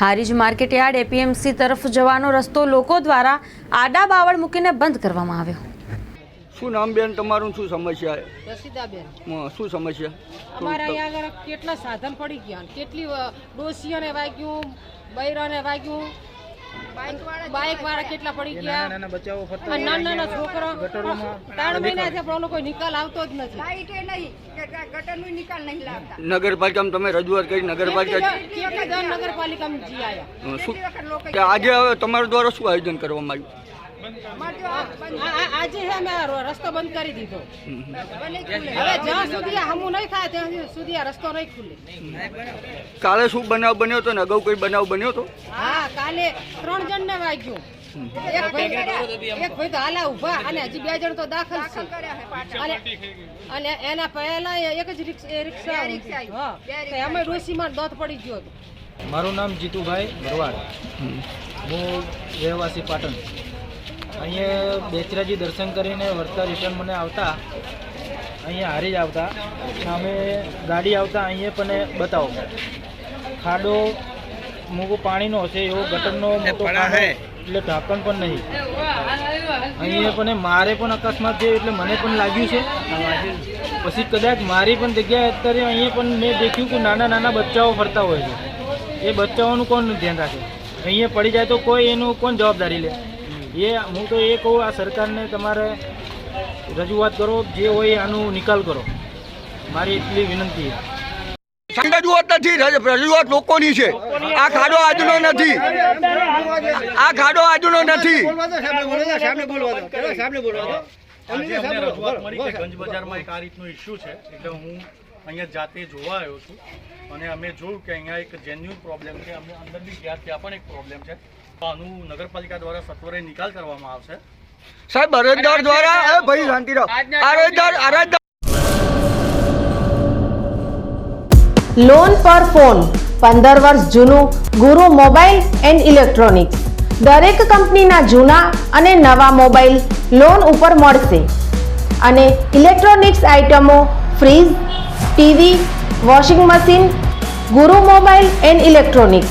Harij market yard APMC તરફ જવાનો રસ્તો લોકો દ્વારા આડા બાવળ મૂકીને બંધ કરવામાં આવ્યો. શું નામ બેન તમારું શું સમસ્યા? રસીદાબેન. શું સમસ્યા? અમારા અહીંયા આગળ કેટલા સાધન પડી ગયા કેટલી અ, ડોશીઓને વાગ્યું બૈરાને વાગ્યું? બાઇક વાળા કેટલા પડી ગયા? નાના ફરતા નાના નાના છોકરા? ત્રણ મહિના છે પણ કોઈ નિકાલ આવતો જ નથી. લાઈટે નહીં ગટર- નિકાલ નહીં લાવતા. નગરપાલિકામાં તમે રજૂઆત કરી નગરપાલિકા કેટલી નગરપાલિકામાં જી આયા. આજે હવે તમારા દ્વારા શું આયોજન કરવામાં આવ્યું? આજે અમે રસ્તો બંધ કરી દીધો. હવે જ્યાં સુધી હમું નહીં થાય ત્યાં સુધી આ રસ્તો નહીં ખુલે. કાલે શું બનાવ બન્યો હતો ને અગાઉ કોઈ બનાવ બન્યો હતો હા કાલે ત્રણ જણને વાગ્યું. એક ભાઈ ભાઈ તો હાલા ઊભા અને હજી બે જણ તો દાખલ છે. કર્યા છે પાછા. અને એના પહેલા એક જ રિક્ષા એ રિક્ષા તો એમાં દોત પડી ગયો હતો. મારું નામ જીતુભાઈ ભરવાડ. હું રહેવાસી પાટણ. અહીંયા બેચરાજી દર્શન કરીને વળતા રિટર્ન મને આવતા અહીંયા હારી જ આવતા. સામે ગાડી આવતા અહીંયા પણ બતાવો. ખાડો મૂકો પાણીનો હશે એવો ગટરનો મોટો ખાડો એટલે ઢાંકણ પણ નહીં. અહીંયા પણ મારે પણ અકસ્માત થયો એટલે મને પણ લાગ્યું છે. પછી કદાચ મારી પણ જગ્યાએ અત્યારે અહીંયા પણ મેં દેખ્યું કે નાના નાના બચ્ચાઓ ફરતા હોય છે. એ બચ્ચાઓનું કોણ ધ્યાન રાખે? અહીંયા પડી જાય તો કોઈ એનું કોણ જવાબદારી લે? એ હું તો એ કહું આ સરકારને તમારે રજૂઆત કરો જે હોય આનો નિકાલ કરો. મારી એટલી વિનંતી છે. રજૂઆત નથી રજ- રજૂઆત લોકોની છે. આ ખાડો આજનો નથી. આ ખાડો આજનો નથી. રજૂઆત મળી કે ગંજ બજારમાં એક આ રીતનો ઇસ્યુ છે એટલે હું અહીંયા જાતે જોવા આવ્યો છું અને અમે જોયું કે અહીંયા એક જેન્યુન પ્રોબ્લેમ છે અમે અંદર બી ગયા ત્યાં પણ એક પ્રોબ્લેમ છે. આનું નગરપાલિકા દ્વારા સત્વરે નિકાલ કરવામાં આવશે. સાહેબ અરજદાર દ્વારા એ ભાઈ શાંતિ રહો. અરજદાર અરજદાર લોન પર ફોન પંદર વર્ષ જૂનું ગુરુ મોબાઈલ એન્ડ ઇલેક્ટ્રોનિક્સ. દરેક કંપનીના જૂના અને નવા મોબાઈલ લોન ઉપર મળશે. અને ઇલેક્ટ્રોનિક્સ આઇટમો fridge TV washing machine Guru mobile and electronics.